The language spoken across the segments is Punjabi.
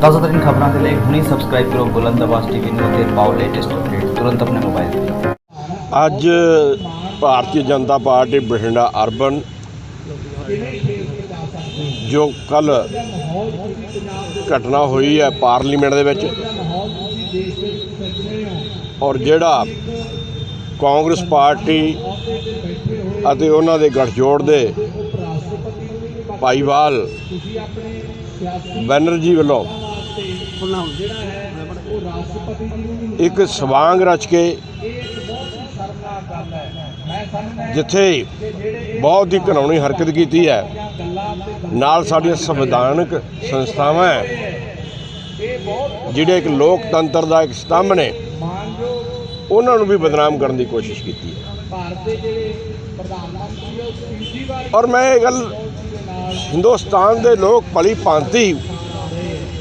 ਤਾਜ਼ਾ ਖਬਰਾਂ ਦੇ ਲਈ ਹੁਣੇ ਸਬਸਕ੍ਰਾਈਬ ਕਰੋ ਬੁਲੰਦ ਆਵਾਜ਼ ਟੀਵੀ ਨੂੰ ਅਤੇ ਪਾਓ ਲੇਟੈਸਟ ਅਪਡੇਟ ਤੁਰੰਤ ਆਪਣੇ ਮੋਬਾਈਲ ਤੇ। ਅੱਜ ਭਾਰਤੀ ਜਨਤਾ ਪਾਰਟੀ ਬਠਿੰਡਾ ਅਰਬਨ, ਜੋ ਕੱਲ ਘਟਨਾ ਹੋਈ ਹੈ ਪਾਰਲੀਮੈਂਟ ਦੇ ਵਿੱਚ, ਔਰ ਜਿਹੜਾ ਕਾਂਗਰਸ ਪਾਰਟੀ ਅਤੇ ਉਹਨਾਂ ਦੇ ਗਠਜੋੜ ਦੇ ਭਾਈਵਾਲ ਬੈਨਰਜੀ ਵੱਲੋਂ ਇੱਕ ਸਵਾਂਗ ਰਚ ਕੇ ਜਿੱਥੇ ਬਹੁਤ ਹੀ ਘਿਨਾਉਣੀ ਹਰਕਤ ਕੀਤੀ ਹੈ। ਨਾਲ ਸਾਡੀਆਂ ਸੰਵਿਧਾਨਕ ਸੰਸਥਾਵਾਂ ਜਿਹੜੇ ਇੱਕ ਲੋਕਤੰਤਰ ਦਾ ਇੱਕ ਸਤੰਭ ਨੇ ਉਹਨਾਂ ਨੂੰ ਵੀ ਬਦਨਾਮ ਕਰਨ ਦੀ ਕੋਸ਼ਿਸ਼ ਕੀਤੀ ਹੈ। ਔਰ ਮੈਂ ਇਹ ਗੱਲ ਹਿੰਦੁਸਤਾਨ ਦੇ ਲੋਕ ਭਲੀ ਭਾਂਤੀ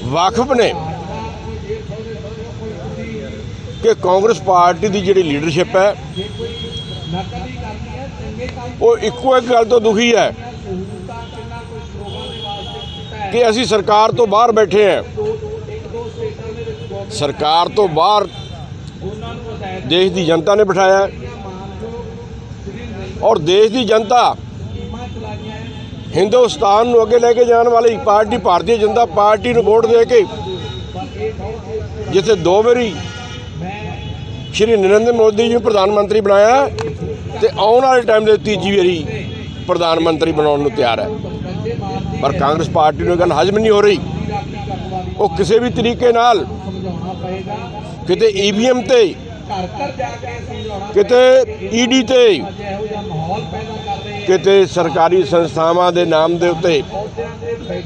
ਵਾਕਫ ਨੇ ਕਿ ਕਾਂਗਰਸ ਪਾਰਟੀ ਦੀ ਜਿਹੜੀ ਲੀਡਰਸ਼ਿਪ ਹੈ, ਉਹ ਇੱਕੋ ਇੱਕ ਗੱਲ ਤੋਂ ਦੁਖੀ ਹੈ ਕਿ ਅਸੀਂ ਸਰਕਾਰ ਤੋਂ ਬਾਹਰ ਬੈਠੇ ਹਾਂ। ਸਰਕਾਰ ਤੋਂ ਬਾਹਰ ਦੇਸ਼ ਦੀ ਜਨਤਾ ਨੇ ਬਿਠਾਇਆ ਔਰ ਦੇਸ਼ ਦੀ ਜਨਤਾ ਹਿੰਦੁਸਤਾਨ ਨੂੰ ਅੱਗੇ ਲੈ ਕੇ ਜਾਣ ਵਾਲੀ ਪਾਰਟੀ, ਭਾਰਤੀ ਜਨਤਾ ਪਾਰਟੀ ਨੂੰ ਵੋਟ ਦੇ ਕੇ ਜਿੱਥੇ ਦੋ ਵਾਰੀ ਸ਼੍ਰੀ ਨਰਿੰਦਰ ਮੋਦੀ ਜੀ ਨੂੰ ਪ੍ਰਧਾਨ ਮੰਤਰੀ ਬਣਾਇਆ ਤੇ ਆਉਣ ਵਾਲੇ ਟਾਈਮ ਦੇ ਤੀਜੀ ਵਾਰੀ ਪ੍ਰਧਾਨ ਮੰਤਰੀ ਬਣਾਉਣ ਨੂੰ ਤਿਆਰ ਹੈ। ਪਰ ਕਾਂਗਰਸ ਪਾਰਟੀ ਨੂੰ ਇਹ ਗੱਲ ਹਜਮ ਨਹੀਂ ਹੋ ਰਹੀ। ਉਹ ਕਿਸੇ ਵੀ ਤਰੀਕੇ ਨਾਲ ਕਿਤੇ ਈਵੀਐਮ ਤੇ, ਕਿਤੇ ਈਡੀ ਤੇ ਕਿਤੇ ਸਰਕਾਰੀ ਸੰਸਥਾਵਾਂ ਦੇ ਨਾਮ ਦੇ ਉੱਤੇ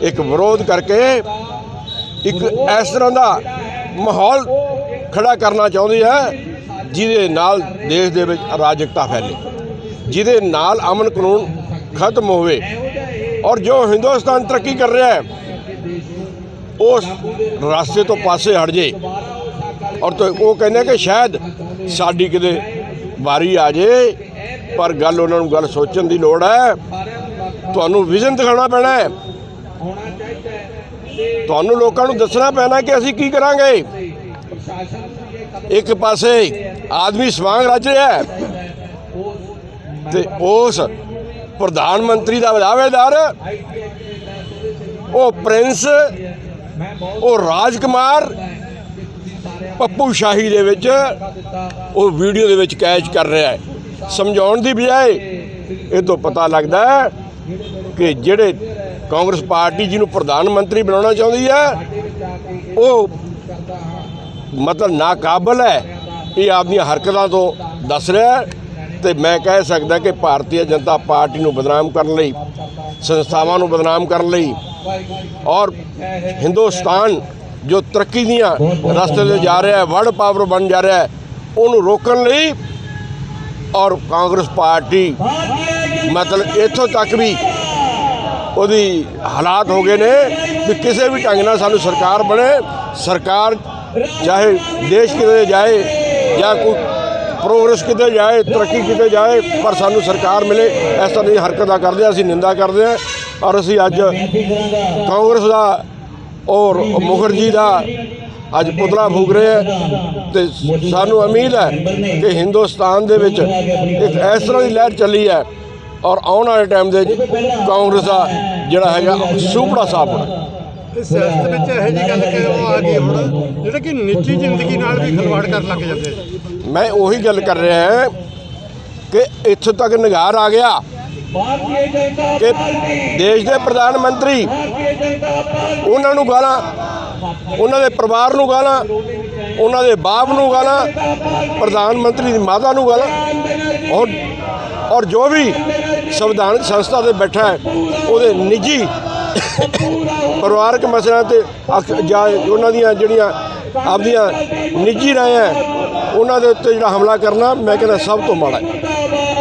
ਇੱਕ ਵਿਰੋਧ ਕਰਕੇ ਇੱਕ ਇਸ ਤਰ੍ਹਾਂ ਦਾ ਮਾਹੌਲ ਖੜਾ ਕਰਨਾ ਚਾਹੁੰਦੀ ਹੈ, ਜਿਹਦੇ ਨਾਲ ਦੇਸ਼ ਦੇ ਵਿੱਚ ਅਰਾਜਕਤਾ ਫੈਲੇ, ਜਿਹਦੇ ਨਾਲ ਅਮਨ ਕਾਨੂੰਨ ਖਤਮ ਹੋਵੇ ਔਰ ਜੋ ਹਿੰਦੁਸਤਾਨ ਤਰੱਕੀ ਕਰ ਰਿਹਾ ਹੈ, ਉਸ ਰਸਤੇ ਤੋਂ ਪਾਸੇ ਹਟ ਜੇ। ਔਰ ਉਹ ਕਹਿੰਦੇ ਕਿ ਸ਼ਾਇਦ ਸਾਡੀ ਕਿਤੇ ਵਾਰੀ ਆ ਜੇ ਪਰ ਗੱਲ ਉਹਨਾਂ ਨੂੰ ਗੱਲ ਸੋਚਣ ਦੀ ਲੋੜ ਹੈ। ਤੁਹਾਨੂੰ ਵਿਜ਼ਨ ਦਿਖਾਉਣਾ ਪੈਣਾ ਹੈ। ਤੁਹਾਨੂੰ ਲੋਕਾਂ ਨੂੰ ਦੱਸਣਾ ਪੈਣਾ ਕਿ ਅਸੀਂ ਕੀ ਕਰਾਂਗੇ। ਇੱਕ ਪਾਸੇ ਆਦਮੀ ਸਵਾਂਗ ਰਚ ਰਿਹਾ ਹੈ ਤੇ ਉਸ ਪ੍ਰਧਾਨ ਮੰਤਰੀ ਦਾ ਦਾਅਵੇਦਾਰ, ਉਹ ਪ੍ਰਿੰਸ, ਉਹ ਰਾਜਕੁਮਾਰ, ਪੱਪੂ ਸ਼ਾਹੀ ਦੇ ਵਿੱਚ ਉਹ ਵੀਡੀਓ ਦੇ ਵਿੱਚ ਕੈਚ ਕਰ ਰਿਹਾ ਹੈ। ਸਮਝਾਉਣ ਦੀ ਬਜਾਏ ਇਹ ਤੋਂ ਪਤਾ ਲੱਗਦਾ ਹੈ ਕਿ ਜਿਹੜੇ ਕਾਂਗਰਸ ਪਾਰਟੀ ਜਿਹਨੂੰ ਪ੍ਰਧਾਨ ਮੰਤਰੀ ਬਣਾਉਣਾ ਚਾਹੁੰਦੀ ਹੈ, ਉਹ ਮਤਲਬ ਨਾਕਾਬਲ ਹੈ। ਇਹ ਆਪਣੀਆਂ ਹਰਕਤਾਂ ਤੋਂ ਦੱਸ ਰਿਹਾ ਹੈ ਤੇ ਮੈਂ ਕਹਿ ਸਕਦਾ ਕਿ ਭਾਰਤੀ ਜਨਤਾ ਪਾਰਟੀ ਨੂੰ ਬਦਨਾਮ ਕਰਨ ਲਈ, ਸੰਸਥਾਵਾਂ ਨੂੰ ਬਦਨਾਮ ਕਰਨ ਲਈ ਔਰ ਹਿੰਦੁਸਤਾਨ ਜੋ ਤਰੱਕੀ ਦੀਆਂ ਰਸਤੇ ਤੇ ਜਾ ਰਿਹਾ ਹੈ ਵਰਲਡ ਪਾਵਰ ਬਣ ਜਾ ਰਿਹਾ ਹੈ, ਉਹਨੂੰ ਰੋਕਣ ਲਈ ਔਰ ਕਾਂਗਰਸ ਪਾਰਟੀ ਮਤਲਬ ਇੱਥੋਂ ਤੱਕ ਵੀ ਉਹਦੀ ਹਾਲਾਤ ਹੋ ਗਏ ਨੇ ਵੀ ਕਿਸੇ ਵੀ ਢੰਗ ਨਾਲ ਸਾਨੂੰ ਸਰਕਾਰ ਬਣੇ ਸਰਕਾਰ ਚਾਹੇ ਦੇਸ਼ ਕਿਤੇ ਜਾਏ ਜਾਂ ਕੋਈ ਪ੍ਰੋਗਰੈਸ ਕਿਤੇ ਜਾਏ ਤਰੱਕੀ ਕਿਤੇ ਜਾਏ ਪਰ ਸਾਨੂੰ ਸਰਕਾਰ ਮਿਲੇ ਇਸ ਤਰ੍ਹਾਂ ਦੀ ਹਰਕਤਾਂ ਕਰਦੇ ਹਾਂ, ਅਸੀਂ ਨਿੰਦਾ ਕਰਦੇ ਹਾਂ ਔਰ ਅਸੀਂ ਅੱਜ ਕਾਂਗਰਸ ਦਾ ਔਰ ਮੁਖਰਜੀ ਦਾ ਅੱਜ ਪੁਤਲਾ ਫੂਕ ਰਹੇ ਹੈ ਤੇ ਸਾਨੂੰ ਉਮੀਦ ਹੈ ਕਿ ਹਿੰਦੁਸਤਾਨ ਦੇ ਵਿੱਚ ਇੱਕ ਇਸ ਤਰ੍ਹਾਂ ਦੀ ਲਹਿਰ ਚੱਲੀ ਹੈ ਔਰ ਆਉਣ ਵਾਲੇ ਟਾਈਮ ਦੇ ਵਿੱਚ ਕਾਂਗਰਸ ਦਾ ਜਿਹੜਾ ਹੈਗਾ ਸੁਪੜਾ ਸਾਫ਼ ਹੋਣਾ ਇਸ ਸਿਆਸਤ ਵਿੱਚ ਇਹੋ ਜਿਹੀ ਗੱਲ ਕਿ ਉਹ ਆ ਗਈ ਹੁਣ ਜਿਹੜਾ ਕਿ ਨਿੱਜੀ ਜ਼ਿੰਦਗੀ ਨਾਲ ਵੀ ਖਿਲਵਾੜ ਕਰਨ ਲੱਗ ਜਾਂਦੇ। ਮੈਂ ਉਹੀ ਗੱਲ ਕਰ ਰਿਹਾ ਹਾਂ ਕਿ ਇੱਥੋਂ ਤੱਕ ਨਿਗਾਰ ਆ ਗਿਆ ਕਿ ਦੇਸ਼ ਦੇ ਪ੍ਰਧਾਨ ਮੰਤਰੀ ਉਹਨਾਂ ਨੂੰ ਗਾਲਾਂ ਉਹਨਾਂ ਦੇ ਪਰਿਵਾਰ ਨੂੰ ਗਾਲਾਂ, ਉਹਨਾਂ ਦੇ ਬਾਪ ਨੂੰ ਗਾਲਾਂ, ਪ੍ਰਧਾਨ ਮੰਤਰੀ ਦੀ ਮਾਤਾ ਨੂੰ ਗਾਲਾਂ। ਔਰ ਔਰ ਜੋ ਵੀ ਸੰਵਿਧਾਨਕ ਸੰਸਥਾ ਤੇ ਬੈਠਾ ਹੈ, ਉਹਦੇ ਨਿੱਜੀ ਪਰਿਵਾਰਕ ਮਸਲਿਆਂ ਤੇ ਅਕ- ਜਾਂ ਉਹਨਾਂ ਦੀਆਂ ਜਿਹੜੀਆਂ ਆਪਦੀਆਂ ਨਿੱਜੀ ਰਾਏ ਹੈ, ਉਹਨਾਂ ਦੇ ਉੱਤੇ ਜਿਹੜਾ ਹਮਲਾ ਕਰਨਾ ਮੈਂ ਕਹਿੰਦਾ ਸਭ ਤੋਂ ਮਾੜਾ ਹੈ।